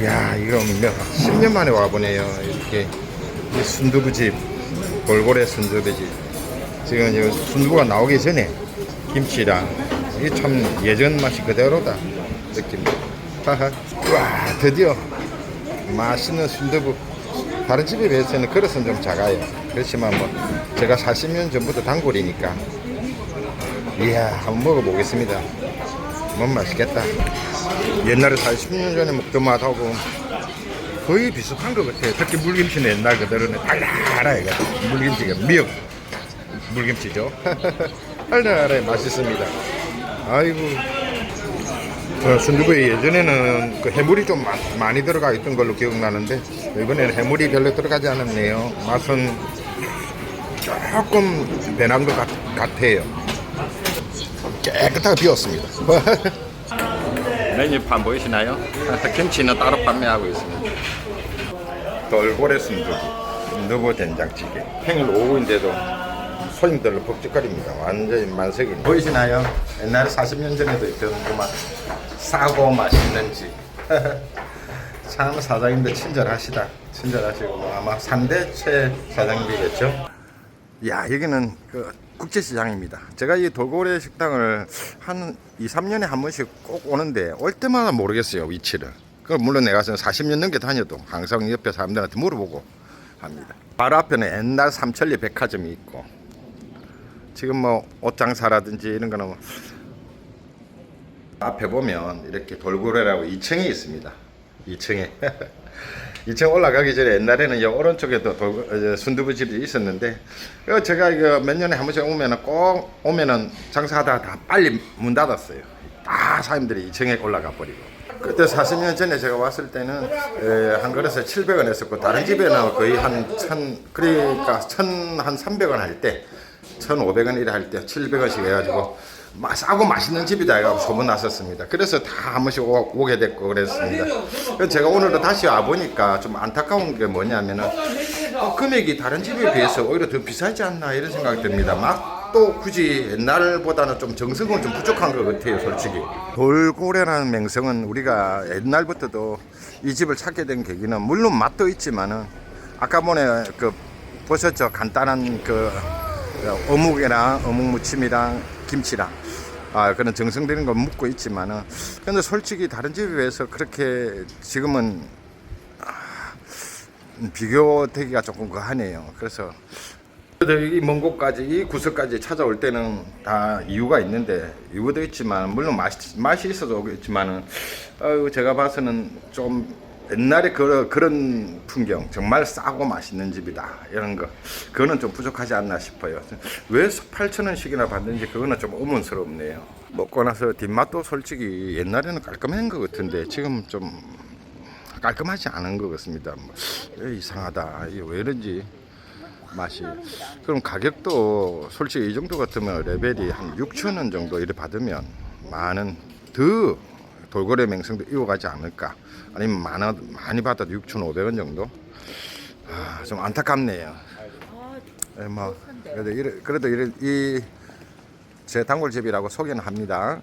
이야 이거 몇 10년 만에 와보네요. 이렇게 이 순두부집 골고래 순두부집. 지금 이 순두부가 나오기 전에 김치랑 이게 참 예전 맛이 그대로다 느낌 하하 와 드디어 맛있는 순두부. 다른 집에 비해서는 그릇은 좀 작아요. 그렇지만 뭐 제가 40년 전부터 단골이니까. 이야 한번 먹어보겠습니다 너무 맛있겠다. 옛날에 40년 전에 먹던 맛하고 거의 비슷한 것 같아요. 특히 물김치는 옛날 그대로는 달달해 물김치가 미역. 물김치죠. 달달해 맛있습니다. 아이고. 저 순두부에 예전에는 그 해물이 좀 마- 많이 들어가 있던 걸로 기억나는데 이번에는 해물이 별로 들어가지 않았네요. 맛은 조금 변한 것 같, 같아요 깨끗하게 비웠습니다. 메뉴판 보이시나요? 김치는 따로 판매하고 있습니다. 돌고래 순두부 순두부 된장찌개 평일 오후인데도 손님들로 벅적거립니다. 완전히 만석입니다. 보이시나요? 옛날에 40년 전에도 있던 그만 싸고 맛있는 집 참 사장님들 친절하시다. 친절하시고 뭐 아마 3대 최 사장님이겠죠? 야 여기는 그 국제시장입니다. 제가 이 돌고래 식당을 한 2, 3년에 한 번씩 꼭 오는데 올 때마다 모르겠어요 위치를. 그 물론 내가 지금 40년 넘게 다녀도 항상 옆에 사람들한테 물어보고 합니다. 바로 앞에는 옛날 삼천리 백화점이 있고 지금 뭐 옷장사라든지 이런 거는 뭐 앞에 보면 이렇게 돌고래라고 2층이 있습니다. 2층에 2층 올라가기 전에 옛날에는 이 오른쪽에도 돌, 어, 순두부 집이 있었는데 제가 이거 몇 년에 한 번씩 오면은 꼭 오면은 장사하다가 다 빨리 문 닫았어요. 다 사람들이 2층에 올라가 버리고. 그때 40년 전에 제가 왔을 때는 에, 한 그릇에 700원 했었고 다른 집에는 거의 한천 그러니까 천한 300원 할 때 1,500원 이래 할때 700원씩 해가지고 마- 싸고 맛있는 집이다 해가지고 소문 났었습니다. 그래서 다 한 번씩 오, 오게 됐고 그랬습니다. 그래서 제가 오늘도 다시 와 보니까 좀 안타까운 게 뭐냐면은 어, 금액이 다른 집에 비해서 오히려 더 비싸지 않나 이런 생각이 듭니다. 막 또 굳이 옛날보다는 좀 정성은 좀 부족한 것 같아요, 솔직히. 돌고래라는 명성은 우리가 옛날부터도 이 집을 찾게 된 계기는 물론 맛도 있지만은 아까 전에 그 보셨죠 간단한 그 어묵이랑 어묵 무침이랑 김치랑 아 그런 정성 들인 거 묻고 있지만은 근데 솔직히 다른 집에 비해서 그렇게 지금은 아, 비교되기가 조금 그하네요. 그래서 이먼 곳까지 이 구석까지 찾아올 때는 다 이유가 있는데 이유도 있지만 물론 맛이 맛이 있어도 있지만은 어, 제가 봐서는 좀 옛날에 그, 그런 풍경 정말 싸고 맛있는 집이다 이런 거. 그거는 좀 부족하지 않나 싶어요. 왜 8천 원씩이나 받는지 그거는 좀 의문스럽네요. 먹고 나서 뒷맛도 솔직히 옛날에는 깔끔한 것 같은데 지금 좀 깔끔하지 않은 것 같습니다. 뭐, 에, 이상하다 왜 이런지 맛이. 그럼 가격도 솔직히 이 정도 같으면 레벨이 한 6천 원 정도 이래 받으면 많은 더 돌고래 명성도 이어가지 않을까. 아니면 많아, 많이 받아도 6,500원 정도? 아, 좀 안타깝네요. 예, 뭐 그래도 이래, 그래도 이래, 이 제 단골집이라고 소개는 합니다